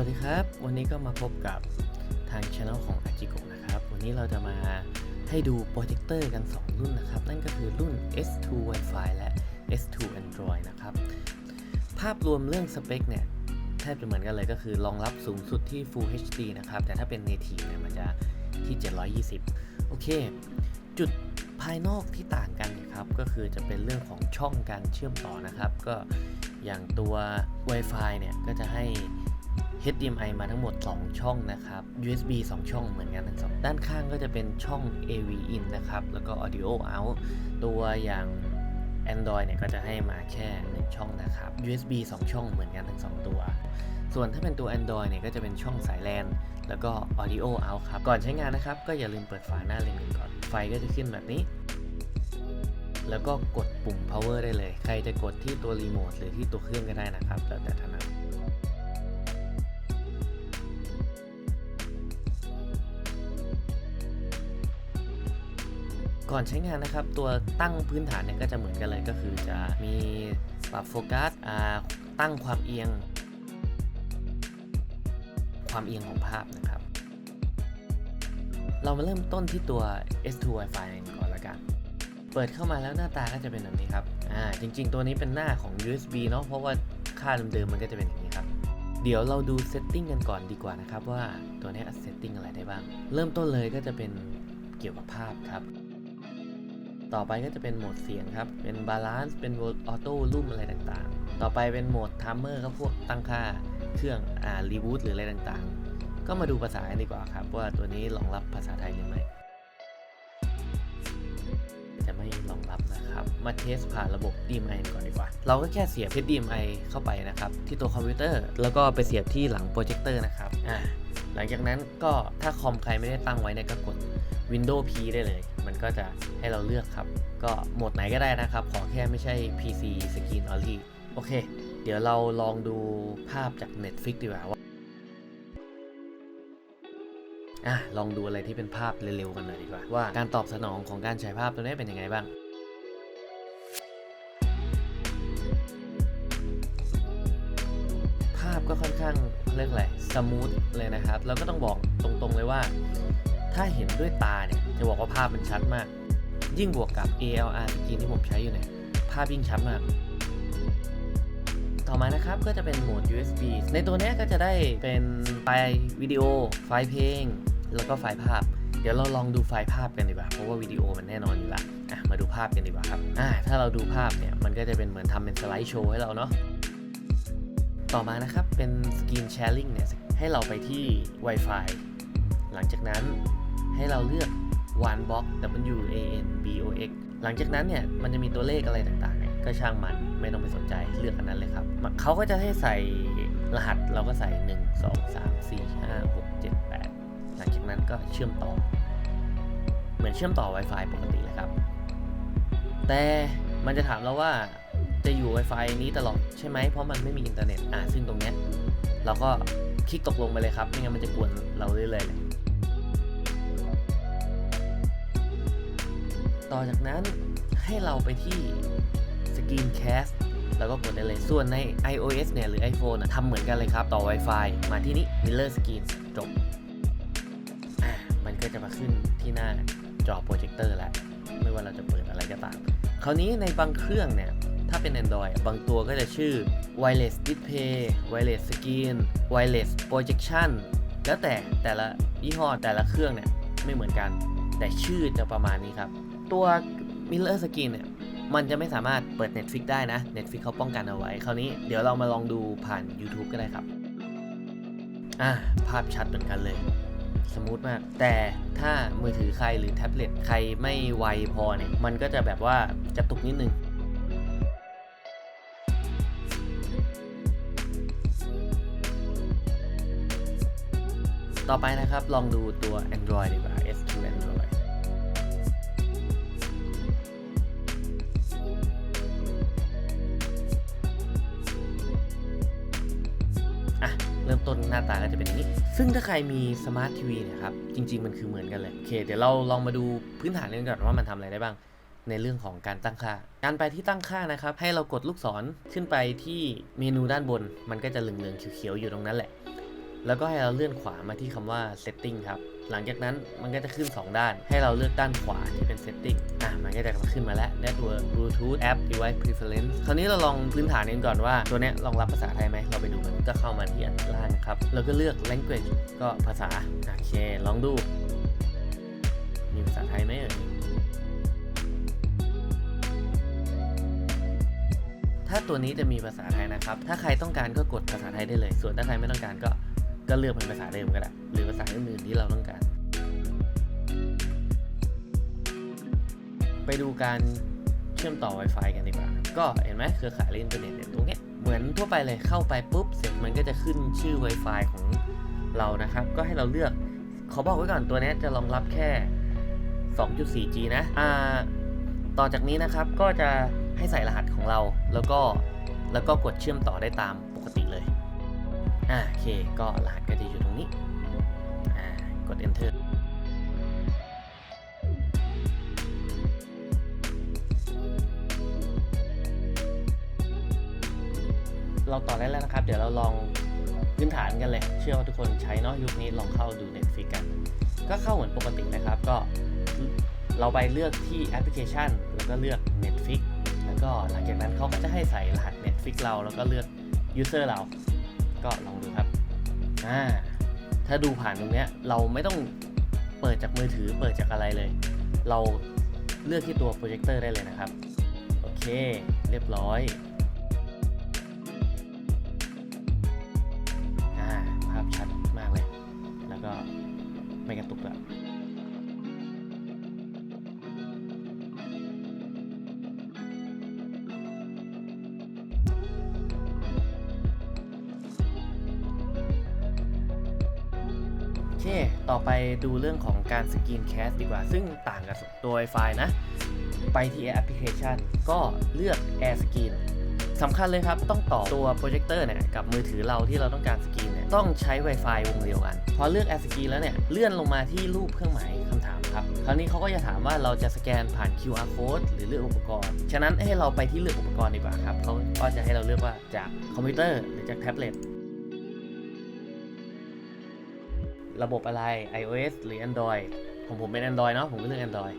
วัสดีครับ วันนี้ก็มาพบกับทางช anel ของ a j i g o นะครับ วันนี้เราจะมาให้ดูโปรเจคเตอร์กัน 2 รุ่นนะครับ นั่นก็คือรุ่น S2 Wi-Fi และ S2 Android นะครับ ภาพรวมเรื่องสเปคเนี่ย แทบจะเหมือนกันเลยก็คือรองรับสูงสุดที่ Full HD นะครับ แต่ถ้าเป็น Native เนี่ยมันจะที่ 720 โอเค จุดภายนอกที่ต่างกันนะครับ ก็คือจะเป็นเรื่องของช่องการเชื่อมต่อนะครับ ก็อย่างตัว Wi-Fi เนี่ยก็จะให้ HDMI มาทั้งหมด 2 ช่องนะครับ USB 2 ช่องเหมือนกันทั้งสองด้านข้างก็จะเป็นช่อง AV in นะครับ แล้วก็ Audio out ตัวอย่าง Android เนี่ยก็จะให้มาแค่ 1 ช่องนะครับ USB 2 ช่องเหมือนกันทั้ง 2 ตัว ส่วนถ้าเป็นตัว Android เนี่ยก็จะเป็นช่องสายแลน แล้วก็ Audio out ครับ ก่อนใช้งานนะครับ ก็อย่าลืมเปิดฝาหน้าเลนส์ก่อน ไฟก็จะขึ้นแบบนี้แล้วก็กดปุ่ม power ได้เลย ใครจะกดที่ตัวรีโมทหรือที่ตัวเครื่องก็ได้นะครับ แล้วแต่ถนัด ก่อนใช้งานนะครับ ตัวตั้งพื้นฐานเนี่ยก็จะเหมือนกันเลยก็คือจะมีปรับโฟกัสตั้งความเอียง ความเอียงของภาพนะครับ เรามาเริ่มต้นที่ตัว S2 Wi-Fi ก่อนละกัน เปิดเข้ามาแล้วหน้าตาก็จะเป็นแบบนี้ครับอ่าจริง ๆ ตัวนี้เป็นหน้าของ USB เนาะเพราะว่าค่าเดิมๆมันก็จะเป็นอย่างนี้ครับเดี๋ยวเราดูเซตติ้งกันก่อนดีกว่านะครับว่าตัวนี้เซตติ้งอะไรได้บ้าง เริ่มต้นเลยก็จะเป็นเกี่ยวกับภาพครับ ต่อไปก็จะเป็นโหมดเสียงครับ เป็นบาลานซ์ เป็นออโต้รูมอะไรต่างๆ ต่อไปเป็นโหมดทัมเมอร์ครับพวกตั้งค่าเครื่องอ่ารีบูตหรืออะไรต่างๆ ก็มาดูภาษากันดีกว่าครับ ว่าตัวนี้รองรับภาษาไทยหรือไม่ จะไม่รองรับนะครับ มาเทสผ่านระบบ DMI ก่อนดีกว่า เราก็แค่เสียบ HDMI เข้าไปนะครับ ที่ตัวคอมพิวเตอร์ แล้วก็ไปเสียบที่หลังโปรเจคเตอร์นะครับ อ่า หลังจากนั้นก็ถ้าคอมใครไม่ได้ตั้งไว้เนี่ยก็กด Windows P ได้เลย มันก็จะให้เราเลือกครับ ก็โหมดไหนก็ได้นะครับ ขอแค่ไม่ใช่ PC Screen Only โอเค เดี๋ยวเราลองดูภาพจาก Netflix ดีกว่าว่าอะลองดูอะไรที่เป็นภาพเร็วๆกันหน่อยดีกว่า ว่าการตอบสนองของการฉายภาพตัวนี้เป็นยังไงบ้างภาพก็ค่อนข้างเขาเรียกอะไร มูทเลยนะครับ แล้วก็ต้องบอกตรงๆเลยว่า ถ้าเห็นด้วยตาเนี่ย จะบอกว่าภาพมันชัดมาก ยิ่งบวกกับ ALR สกรีนที่ผมใช้อยู่เนี่ย ภาพยิ่งชัดมาก ต่อมานะครับก็จะเป็นโหมด USB ในตัวเนี้ยก็จะได้เป็นไฟล์วิดีโอ ไฟล์เพลง แล้วก็ไฟล์ภาพ เดี๋ยวเราลองดูไฟล์ภาพกันดีกว่า เพราะว่าวิดีโอมันแน่นอนอยู่ละอะมาดูภาพกันดีกว่าครับอะถ้าเราดูภาพเนี่ย มันก็จะเป็นเหมือนทำเป็นสไลด์โชว์ให้เราเนาะต่อมานะครับ เป็น Screen Sharing เนี่ย ให้เราไปที่ Wi-Fi หลังจากนั้นให้เราเลือก WAN box W A N B O X หลังจากนั้นเนี่ยมันจะมีตัวเลขอะไรต่างๆ ก็ช่างมันไม่ต้องไปสนใจเลือกอันนั้นเลยครับเขาก็จะให้ใส่รหัสเราก็ใส่ 1 2 3 4 5 6 7 8 หลังจากนั้นก็เชื่อมต่อ เหมือนเชื่อมต่อ Wi-Fi ปกติเลยครับ แต่มันจะถามเราว่าจะอยู่ Wi-Fi นี้ตลอดใช่ไหมเพราะมันไม่มีอินเทอร์เน็ตอ่าซึ่งตรงเนี้ย เราก็คลิกตกลงไปเลยครับ ไม่งั้นมันจะกวนเราเรื่อยๆเลยต่อจากนั้นให้เราไปที่ Screencast แล้วก็กดได้เลย ส่วนใน iOS เนี่ยหรือ iPhone นะทำเหมือนกันเลยครับ ต่อ Wi-Fi มาที่นี่ Mirror Screen จบ มันก็จะมาขึ้นที่หน้าจอโปรเจคเตอร์แล้ว ไม่ว่าเราจะเปิดอะไรก็ตาม คราวนี้ในบางเครื่องเนี่ย ถ้าเป็น Android บางตัวก็จะชื่อ Wireless Display Wireless Screen Wireless Projection แล้วแต่แต่ละยี่ห้อแต่ละเครื่องเนี่ยไม่เหมือนกัน แต่ชื่อจะประมาณนี้ครับ ตัว Mirror Screen เนี่ยมันจะไม่สามารถเปิด Netflix ได้นะ Netflix เขาป้องกันเอาไว้ คราวนี้เดี๋ยวเรามาลองดูผ่าน YouTube ก็ได้ครับ อ่าภาพชัดเหมือนกันเลย สมูทมาก แต่ถ้ามือถือใครหรือแท็บเล็ตใครไม่ไวพอเนี่ย มันก็จะแบบว่ากระตุกนิดนึง ต่อไปนะครับ ลองดูตัว Android ดีกว่า S2 Android อะ เริ่มต้นหน้าตาก็จะเป็นอย่างนี้ ซึ่งถ้าใครมีสมาร์ททีวีนี่ยครับ จริง ๆ มันคือเหมือนกันเลย โอเค เดี๋ยวเราลองมาดูพื้นฐานกันก่อนว่ามันทำอะไรได้บ้างในเรื่องของการตั้งค่า การไปที่ตั้งค่านะครับ ให้เรากดลูกศรขึ้นไปที่เมนูด้านบน มันก็จะเหลืองๆเขียวๆอยู่ตรงนั้นแหละ แล้วก็ให้เราเลื่อนขวามาที่คำว่า setting ครับ หลังจากนั้นมันก็จะขึ้น 2 ด้าน ให้เราเลือกด้านขวาที่เป็น setting อะ มันก็จะขึ้นมาแล้ว network bluetooth app device preference คราวนี้เราลองพื้นฐานกันก่อนว่า ตัวนี้รองรับภาษาไทยไหม เราไปดูกันก็เข้ามาที่อันล่างครับ แล้วก็เลือก language ก็ภาษา โอเค ลองดู มีภาษาไทยไหมเอ่ยถ้าตัวนี้จะมีภาษาไทยนะครับ ถ้าใครต้องการก็กดภาษาไทยได้เลย ส่วนถ้าใครไม่ต้องการก็ ก็เลือกเป็นภาษาเดิมก็ได้หรือภาษาอื่นๆที่เราต้องการ ไปดูการเชื่อมต่อ Wi-Fi กันดีกว่า ก็เห็นไหมเครือข่ายอินเทอร์เน็ตเนี่ยตรงเนี้ยเหมือนทั่วไปเลยเข้าไปปุ๊บ เสร็จมันก็จะขึ้นชื่อ Wi-Fi ของเรานะครับ ก็ให้เราเลือกขอบอกไว้ก่อนตัวเนี้จะรองรับแค่ 2.4G นะอ่าต่อจากนี้นะครับก็จะให้ใส่รหัสของเราแล้วก็แล้วก็กดเชื่อมต่อได้ตามปกติเลย อ่าโอเค ก็รหัสก็จะอยู่ตรงนี้ อ่า กด enter เราต่อได้แล้วนะครับ เดี๋ยวเราลองพื้นฐานกันเลย เชื่อว่าทุกคนใช้เนาะยุคนี้ลองเข้าดู Netflix กัน ก็เข้าเหมือนปกตินะครับ ก็เราไปเลือกที่แอปพลิเคชัน แล้วก็เลือก Netflix แล้วก็หลังจากนั้นเขาก็จะให้ใส่รหัส Netflix เราแล้วก็เลือก user เรา ก็ลองดูครับอ่าถ้าดูผ่านตรงเนี้ยเราไม่ต้องเปิดจากมือถือเปิดจากอะไรเลย เราเลือกที่ตัวโปรเจคเตอร์ได้เลยนะครับ โอเค เรียบร้อยอภาพชัดมากเลย แล้วก็ไม่กระตุกแล้ว เคต่อไปดูเรื่องของการสกรีนแคสดีกว่า ซึ่งต่างกับตัว Wi-Fi นะ ไปที่แอปพลิเคชันก็เลือก Air Screen สำคัญเลยครับ ต้องต่อตัวโปรเจคเตอร์เนี่ยกับมือถือเราที่เราต้องการสกรีนเนี่ยต้องใช้ Wi-Fi วงเดียวกัน พอเลือก Air Screen แล้วเนี่ย เลื่อนลงมาที่รูปเครื่องหมายคำถามครับ คราวนี้เขาก็จะถามว่าเราจะสแกนผ่าน QR code หรือเลือกอุปกรณ์ ฉะนั้นให้เราไปที่เลือกอุปกรณ์ดีกว่าครับเขาก็จะให้เราเลือกว่าจากคอมพิวเตอร์หรือจากแท็บเล็ต ระบบอะไร iOS หรือ Android ของผมเป็น Android เนาะผมก็เลือก Android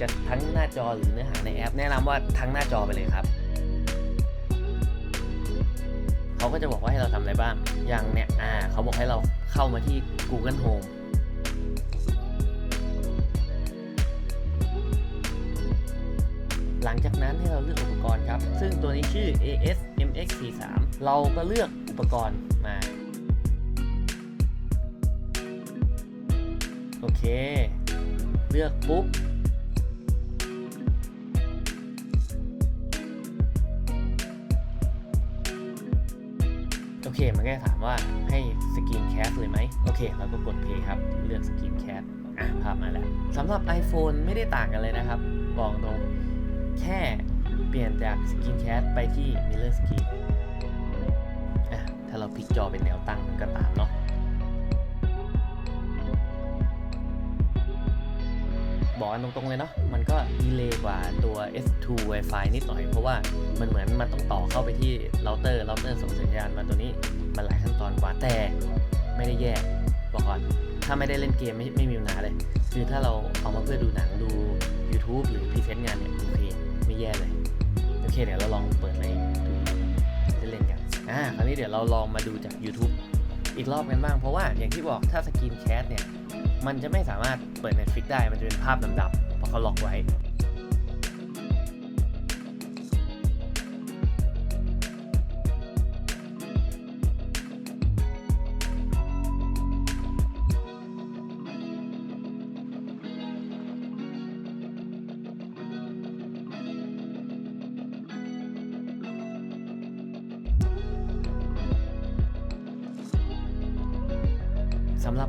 จะทั้งหน้าจอหรือเนื้อหาในแอป แนะนำว่าทั้งหน้าจอไปเลยครับ เขาก็จะบอกว่าให้เราทำอะไรบ้าง อย่างเนี้ยอ่า เขาบอกให้เราเข้ามาที่ Google Home หลังจากนั้นให้เราเลือกอุปกรณ์ครับ ซึ่งตัวนี้ชื่อ AS MX43 เราก็เลือกอุปกรณ์มา โอเค เลือกปุ๊บโอเค มันก็จะถามว่าให้สกรีนแคสเลยไหม โอเคเราก็กด play ครับ เลือกสกรีนแคสอะภาพมาแล้วสำหรับ iPhone ไม่ได้ต่างกันเลยนะครับ บอกตรง แค่เปลี่ยนจากสกรีนแคสไปที่ Mirror Screen ถ้าเราพลิกจอเป็นแนวตั้งก็ตามเนาะบอกกันตรงๆเลยเนาะ มันก็ดีเลย์กว่าตัว S2 Wi-Fi นิดหน่อย เพราะว่ามันเหมือนมันต้องต่อเข้าไปที่เราเตอร์เราเตอร์ส่งสัญญาณมาตัวนี้ มันหลายขั้นตอนกว่า แต่ไม่ได้แย่บอกก่อน ถ้าไม่ได้เล่นเกมไม่ไม่มีปัญหาเลย คือถ้าเราเอามาเพื่อดูหนังดู YouTube หรือพรีเซนต์งานเนี่ยโอเคไม่แย่เลย โอเคเดี๋ยวเราลองเปิดเลยดูเล่นๆกัน อ่าคราวนี้เดี๋ยวเราลองมาดูจาก YouTube อีกรอบกันบ้าง เพราะว่าอย่างที่บอกถ้าสกรีนแคสเนี่ย มันจะไม่สามารถเปิด Netflix ได้ มันจะเป็นภาพดำๆเพราะเขาล็อกไว้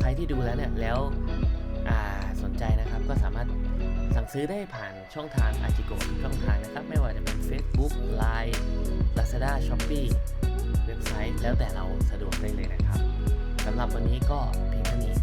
ใครที่ดูแล้วเนี่ยแล้วสนใจนะครับก็สามารถสั่งซื้อได้ผ่านช่องทางอาจิโกะทุกช่องทางนะครับ ไม่ว่าจะเป็น Facebook Line Lazada Shopee เว็บไซต์แล้วแต่เราสะดวกได้เลยนะครับสำหรับวันนี้ก็เพียงเท่านี้